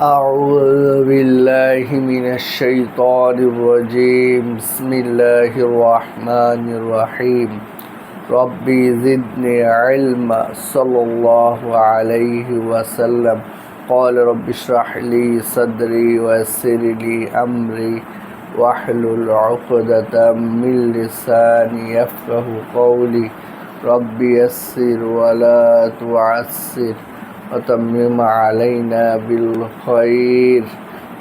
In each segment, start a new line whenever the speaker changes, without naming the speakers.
أعوذ بالله من الشيطان الرجيم. بسم الله الرحمن الرحيم. ربي زدني علما. صلى الله عليه وسلم. قال رب اشرح لي صدري ويسر لي أمري. واحلل عقدة من لساني يفقه قولي. رب يسر ولا تعسر. وتمم علينا بالخير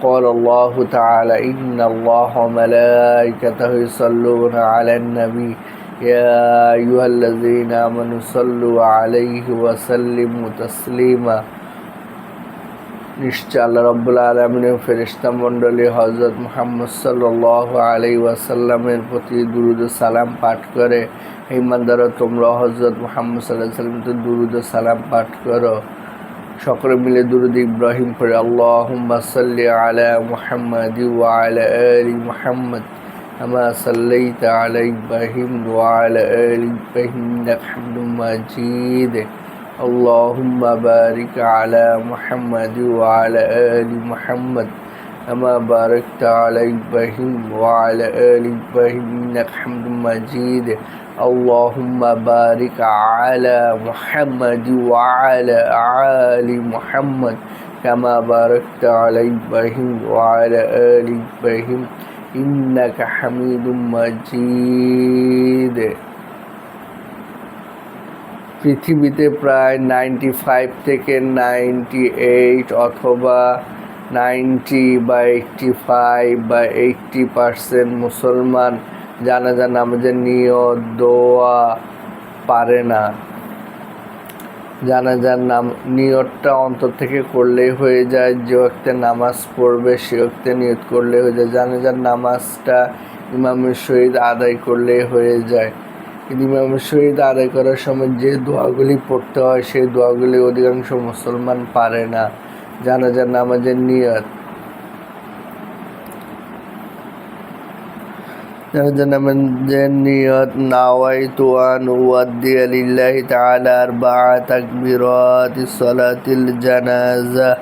قال الله تعالى إن الله وملائكته يصلون على النبي يا أيها الذين آمنوا صلوا عليه وسلموا تسليما নিশ্চয় আল্লাহ রব্বুল আলমিনের ফেরিস্তা মণ্ডলী হজরত মোহাম্মদ সাল্লাহ আলাই ওয়াসাল্লামের প্রতি দুরুদ সালাম পাঠ করে ইমানদারও তোমরা হজরত মোহাম্মদ সাল্লাহ সাল্লাম তো দুরুদ সালাম পাঠ করো সকলে মিলে দুরুদ ইব্রাহিম পড়ে আল্লাহ সাল্লি আলা মুহাম্মদ ওয়ালা আলি মুহাম্মদ كما صليت على إبراهيم وعلى آل إبراهيم إنك حميد مجيد اللهم بارك على محمد وعلى آل محمد كما باركت على إبراهيم وعلى آل إبراهيم إنك حميد مجيد اللهم بارك على محمد وعلى آل محمد كما باركت على إبراهيم وعلى آل إبراهيم إنك حميد مجيد পৃথিবীতে প্রায় নাইনটি ফাইভ থেকে নাইনটি এইট অথবা নাইনটি বা এইটটি ফাইভ বা এইটটি পার্সেন্ট মুসলমান জানাজা নামাজের নিয়ত দোয়া পারে না। জানা জানাজার নাম, নিয়তটা অন্তর থেকে করলেই হয়ে যায়, যে ওক্তে নামাজ পড়বে, সে ওক্তে নিয়ত করলে হয়ে যায়। জানা জানাজার নামাজটা ইমামের শহীদ আদায় করলেই হয়ে যায়। কিন্তু ইমামের শহীদ আদায় করার সময় যে দোয়াগুলি পড়তে হয়, সেই দোয়াগুলি অধিকাংশ মুসলমান পারে না। জানা জানাজার নামাজের নিয়ত جنيت نويت أن أودي لله تعالى أربع تكبيرات صلاة الجنازة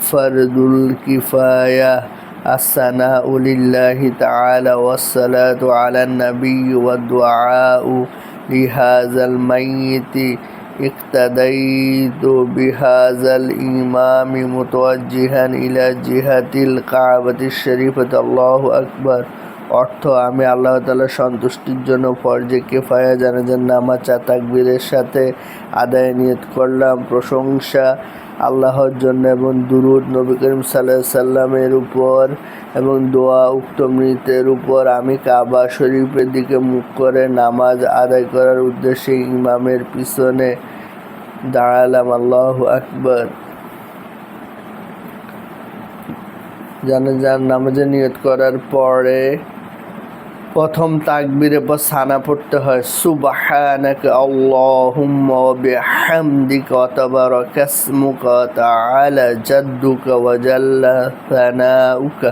فرد الكفاية الثناء لله تعالى والصلاة على النبي والدعاء لهذا الميت. اقتديت بهذا الإمام متوجها إلى جهة الكعبة الشريفة الله أكبر. অর্থ, আমি আল্লাহ তালার সন্তুষ্টির জন্য ফরজে কেফায়া, জানাজার নামা চা, তাকবীরের সাথে আদায় নিয়ত করলাম। প্রশংসা আল্লাহর জন্য এবং দুরুদ নবী করিম সাল্লাহ সাল্লামের উপর এবং দোয়া উক্ত মৃতের উপর আমি কাবা শরীফের দিকে মুখ করে নামাজ আদায় করার উদ্দেশ্যে ইমামের পিছনে দাঁড়ালাম। আল্লাহ আকবর। জানাজার নামাজে নিয়ত করার পরে প্রথম তাকবীরে পর সানা পড়তে হয়, সুবহানাকা আল্লাহুম্মা বিহামদিকা ওয়া তাবারাকা ইসমুকা তাআলা জাদ্দুকা ওয়া জাল্লা সানাউকা।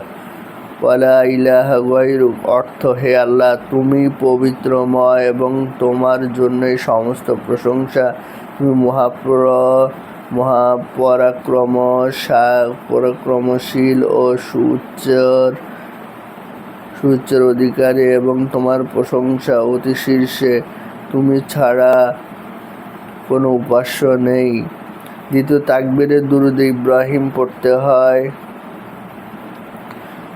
ওয়ালা ইলাহা গায়রুক অর্থ, হে আল্লাহ, তুমি পবিত্রময় এবং তোমার জন্যই সমস্ত প্রশংসা। তুমি মহাপ্র মহাপরাক্রম পরাক্রমশীল ও সুচ্চর সুউচ্চের অধিকারী এবং তোমার প্রশংসা অতি শীর্ষে তুমি ছাড়া কোনো উপাস্য নেই দ্বিতীয় তাকবিরের দুরুদ ইব্রাহিম পড়তে হয়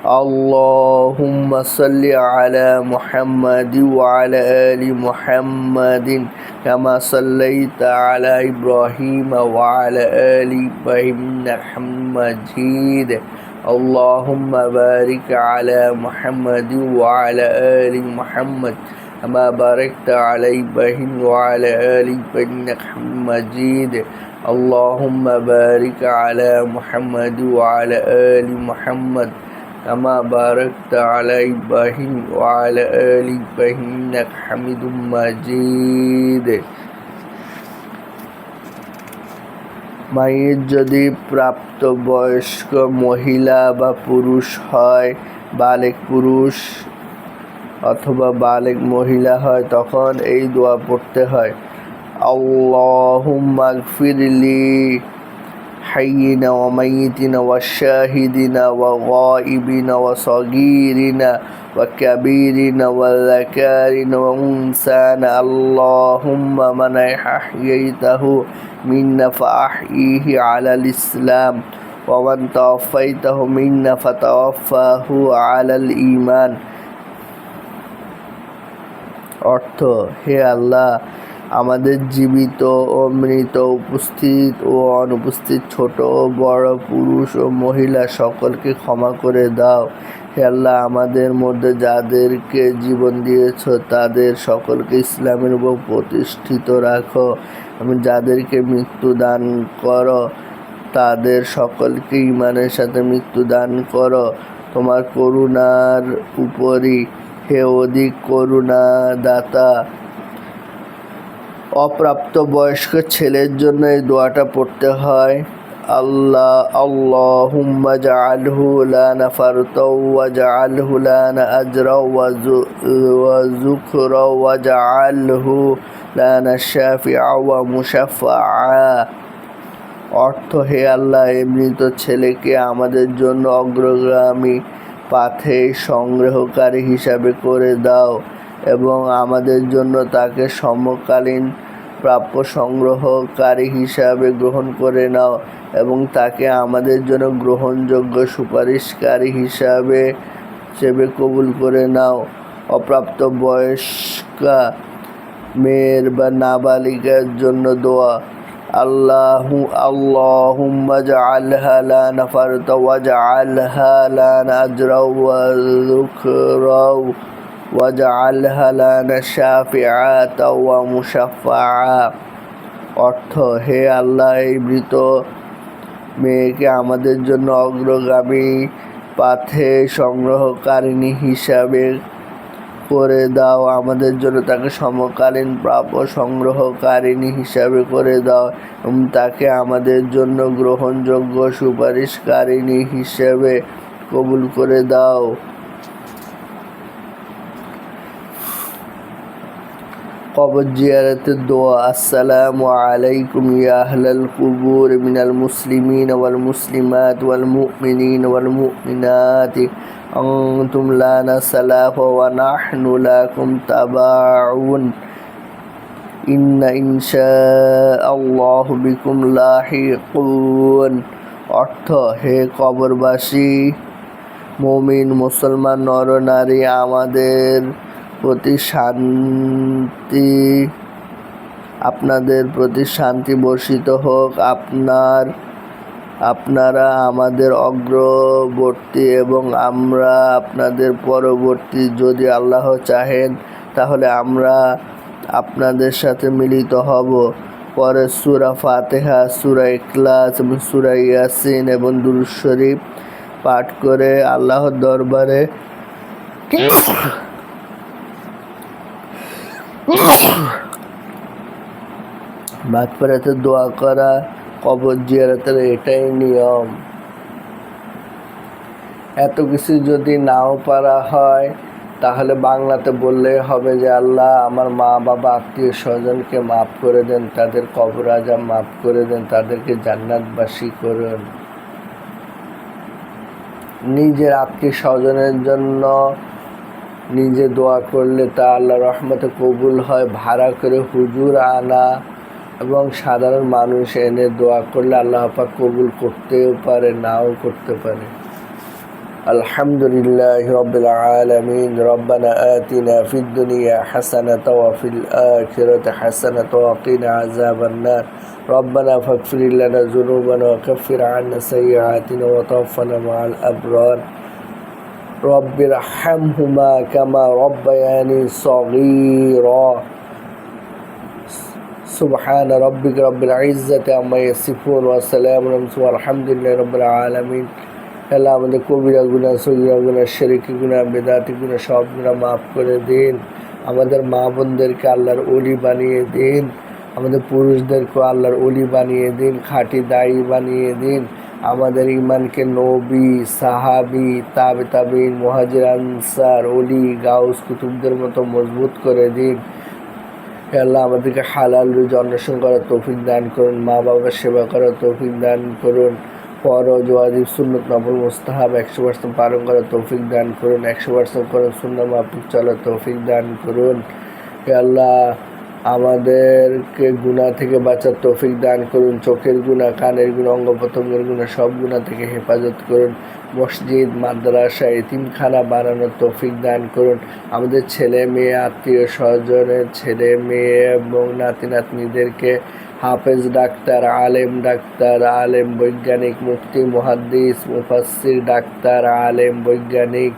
اللهم صل على محمد وعلى آل محمد كما صليت على إبراهيم وعلى آل إبراهيم إنك حميد مجيد اللهم بارك على محمد وعلى آل محمد كما باركت على إبراهيم وعلى آل إبراهيم مجيد اللهم بارك على محمد وعلى آل محمد كما باركت على إبراهيم وعلى آل إبراهيم حميد مجيد. মায়ের যদি প্রাপ্তবয়স্ক মহিলা বা পুরুষ হয়, বালেক পুরুষ অথবা বালেক মহিলা হয়, তখন এই দোয়া পড়তে হয়। আল্লাহ গফিরলি حينا وميتنا والشاهدنا وغائبنا وصغيرنا وكبيرنا وذكارنا وأنسانا اللهم من أحييته منا فأحييه على الإسلام ومن توفيته منا فتوفاه على الإيمان অর্থ হে আল্লাহ আমাদের জীবিত ও মৃত, উপস্থিত ও অনুপস্থিত ছোট ও বড়, পুরুষ ও মহিলা সকলকে ক্ষমা করে দাও। হে আল্লাহ, আমাদের মধ্যে যাদেরকে জীবন দিয়েছ, তাদের সকলকে ইসলামের উপর প্রতিষ্ঠিত রাখো। এবং যাদেরকে মৃত্যু দান করো, তাদের সকলকে ইমানের সাথে মৃত্যু দান করো। তোমার করুণার উপরই হে অধিক করুণা দাতা অপ্রাপ্ত বয়স্ক ছেলের জন্য এই দোয়াটা পড়তে হয়। আল্লাহ, আল্লাহুম্মা জাআলহু লানা ফারতাও ওয়া জাআলহু লানা আজরা ওয়া যুখরা ওয়া লানা শাফিআ ওয়া অর্থ, হে আল্লাহ এমনিত ছেলেকে আমাদের জন্য অগ্রগামী পাথে সংগ্রহকারী হিসাবে করে দাও এবং আমাদের জন্য তাকে সমকালীন প্রাপ্য সংগ্রহকারী হিসাবে গ্রহণ করে নাও এবং তাকে আমাদের জন্য গ্রহণযোগ্য সুপারিশকারী হিসাবে হিসেবে কবুল করে নাও। অপ্রাপ্ত বয়স্কা মেয়ের বা নাবালিকার জন্য দোয়া। আল্লাহ আল্লাহুম্মা জাআলহা লানা ফারতা ওয়া আজরা ওয়া অর্থ, হে আল্লাহ, এই মৃত মেয়েকে আমাদের জন্য অগ্রগামী পাথে সংগ্রহকারিণী হিসাবে করে দাও। আমাদের জন্য তাকে সমকালীন প্রাপ্য সংগ্রহকারিণী হিসাবে করে দাও এবং তাকে আমাদের জন্য গ্রহণযোগ্য সুপারিশকারিণী হিসেবে কবুল করে দাও। কবর জিয়ারতের দোয়া আসসালামু আলাইকুম ইয়া আহলাল কুবুর মিনাল মুসলিমিন ওয়াল মুসলিমাত ওয়াল মুমিনিন ওয়াল মুমিনাত أنتم لنا سلاف ونحن لكم تباعون إن إن شاء الله بكم لاحقون অর্থ হে কবরবাসী মমিন মুসলমান নরনারী আমাদের প্রতি শান্তি আপনাদের প্রতি শান্তি বর্ষিত হোক। আপনার, আপনারা আমাদের অগ্রবর্তী এবং আমরা আপনাদের পরবর্তী যদি আল্লাহ চাহেন, তাহলে আমরা আপনাদের সাথে মিলিত হব। পরে সুরা ফাতেহা, সুরা ইখলাস এবং সুরা ইয়াসিন এবং দুরুজ শরীফ পাঠ করে আল্লাহর দরবারে মাগফিরাতে দোয়া করা, কবর জিয়ারতের এটাই নিয়ম। এত কিছু যদি নাও পারা হয়, তাহলে বাংলাতে বললে হবে যে আল্লাহ, আমার মা বাবা, আত্মীয় স্বজনকে মাফ করে দেন, তাদের কবর আজাম মাফ করে দেন, তাদেরকে জান্নাতবাসী করুন। নিজের আত্মীয় স্বজনের জন্য নিজে দোয়া করলে তা আল্লাহ রহমতে কবুল হয়, ভাড়া করে হুজুর আনা এবং সাধারণ মানুষ এনে দোয়া করলে আল্লাহ পাক কবুল করতেও পারে, নাও করতে পারে। আলহামদুলিল্লাহ রবিল আলমিন, রব্বানা আতিনা ফিদ দুনিয়া হাসানা তওয়াফিল আখিরাতে হাসানা তওয়াকিনা আযাবান্নার রব্বানা ফাগফির লানা যুনুবানা আন্না সাইয়্যাতিনা ওয়া মাআল আবরার। রব্বির হুমা কামা রব্বায়ানি সগীর। সুবহান রব্বিক রব্বিল ইজ্জতে আম্মা ইয়াসিফুন ওয়া সালামুন ওয়া আলহামদুলিল্লাহি রব্বিল আলামিন। আল্লাহ, আমাদের কবির গুনাহ, সগীরা গুনাহ, শিরকি গুনাহ বিদআতি গুনাহ সব গুনাহ maaf করে দিন। আমাদের মা বোনদেরকে আল্লাহর ওলি বানিয়ে দিন। আমাদের পুরুষদেরকে আল্লাহর ওলি বানিয়ে দিন, খাঁটি দায়ী বানিয়ে দিন। আমাদের ইমানকে নবী, সাহাবি তাবে তাবিন মহাজির, আনসার অলি গাউস কুতুবদের মতো মজবুত করে দিন। আল্লাহ, আমাদেরকে হালাল রুজি অন্বেষণ করার তৌফিক দান করুন মা বাবার সেবা করার তৌফিক দান করুন, ফরজ, ওয়াজিব, সুন্নত, নফল, মুস্তাহাব একশো পার্সেন্ট পালন করার তৌফিক দান করুন, একশো পার্সেন্ট করুন শূন্য মাফিক চলার তৌফিক দান করুন। আল্লাহ আমাদেরকে গুণা থেকে বাঁচার তৌফিক দান করুন, চোখের গুণা, কানের গুণা অঙ্গ প্রত্যঙ্গের গুণা, সব গুণা থেকে হেফাজত করুন। মসজিদ, মাদ্রাসা, এতিমখানা বানানোর তৌফিক দান করুন। আমাদের ছেলে মেয়ে, আত্মীয় স্বজনের ছেলে মেয়ে এবং নাতি নাতনিদেরকে হাফেজ ডাক্তার, আলেম ডাক্তার, আলেম বৈজ্ঞানিক, মুফতি, মুহাদ্দিস, মুফাসসির ডাক্তার, আলেম বৈজ্ঞানিক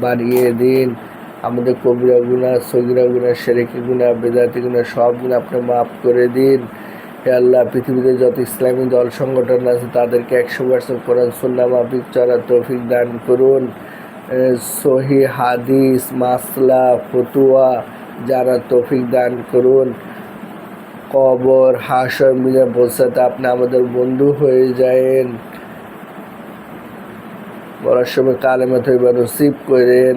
বানিয়ে দিন। আমাদের কবিরা গুণা সগিরা গুণা সেরেকি গুণা বেদাতি গুণা সব গুণা আপনি মাফ করে দিন। হে আল্লাহ, পৃথিবীতে যত ইসলামী দল, সংগঠন আছে, তাদেরকে একশো পার্সেন্ট কোরআন সুন্না মাফিক চলার তৌফিক দান করুন। সহি হাদিস, মাসলা, ফতুয়া, যারা তৌফিক দান করুন। কবর, হাসর মিলে পৌঁছাতে আপনি আমাদের বন্ধু হয়ে যায়েন। বলার সময় কালেমা তৈবা নসিব করেন।